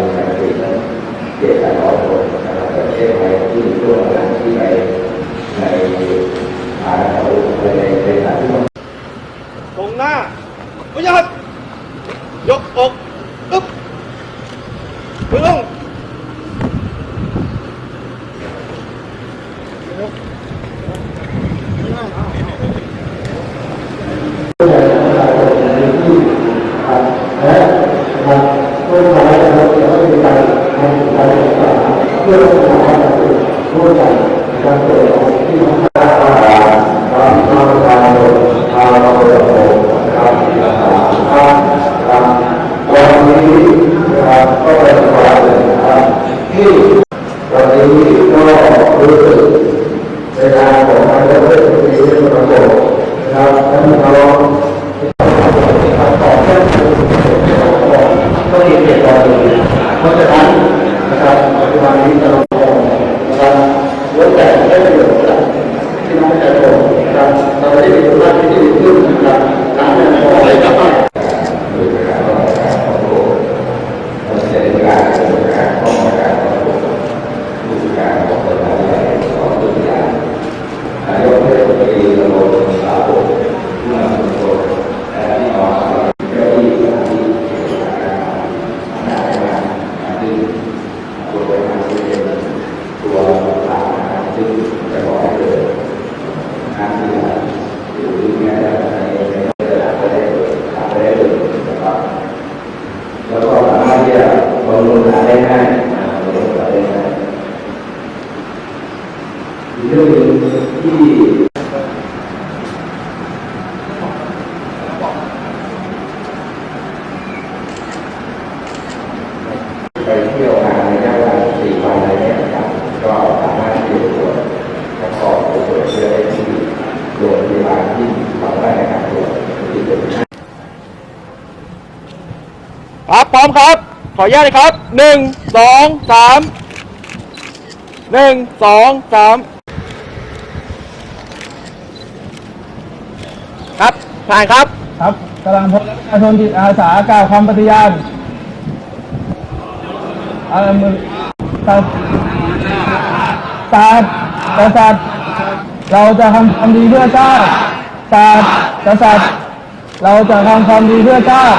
มีการติดนั้นเจ็ดแปดร้อยคนนะครับประเทศไทยที่มีช่วงเวลาที่ไปในฐานะเขาในในฐานะที่ต้องตรงหน้าประหยัดยกอกอึ๊บมือลง และนะครับเมื่อมาแล้วนะครับจะไม่มีการทำการศึกษา เพื่อรักษาความสงบร่วมกันการเปิดของที่มาตราตามทางการโดยทางเราเปิดโอกการศึกษาครับวันนี้นะครับก็เป็นวันหนึ่งนะครับที่วันนี้ก็รู้สึกในทางของทางเจ้าหน้าที่ที่ประสบนะครับท่านน้อง ก็มีเกียรติต่ออยู่เพราะฉะนั้นนะครับปัจจุบันนี้เรานะครับลดแต่ได้ประโยชน์จากที่น้องประชาชนนะครับเราได้มีคุณภาพที่ดีขึ้นนะครับน้ำเนี่ยพอไหลกลับมาโดยการต้องการขอโทษเราจะได้การดำเนินการป้องกันการขอโทษผู้การของคนไทยของตัวอย่างนายกเทศมนตรีตำบลสาโบผู้นำชุมชนและที่น้องเจ้าหน้าที่สถานที่ ซึ่งตัวไปทางที่เป็นตัวหลักนะครับซึ่งจะบอกให้เกิดทางที่หรือแม้แต่ในในระดับประเทศทางประเทศอื่นนะครับแล้วก็สามารถที่จะบำรุงรักษาได้ง่ายนะครับบำรุงรักษาได้ง่ายอีก เรื่องที่ไปเที่ยวงานในระยะเวลาสี่วันอะไรเนี่ยครับก็สามารถที่จะตรวจและขอตรวจเชื้อได้ที่โรงพยาบาลที่เราได้ในการตรวจที่เป็นครับพร้อมครับ ขออนุญาตเลยครับหนึ่งสองสามหนึ่งสองสาม ครับ ผ่านครับ ครับกำลังพบประชาชนจิตอาสากล่าวคำปฏิญาณอามือสัตว์ศาสตร์กษัตริย์เราจะทำความดีเพื่อชาติศาสตร์กษัตริย์เราจะทำความดีเพื่อชาติ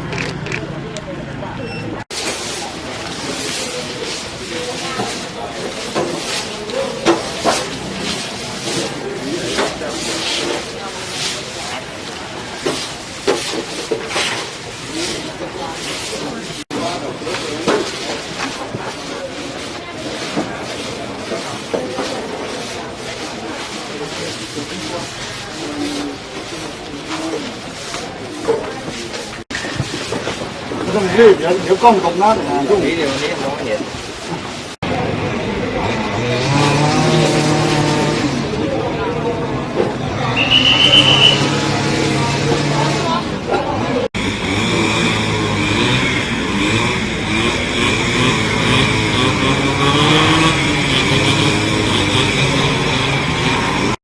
ต้องรีบเดี๋ยวเดี๋ยวกล้องตกน้ำนี้เดี๋ยวนี้มองเห็น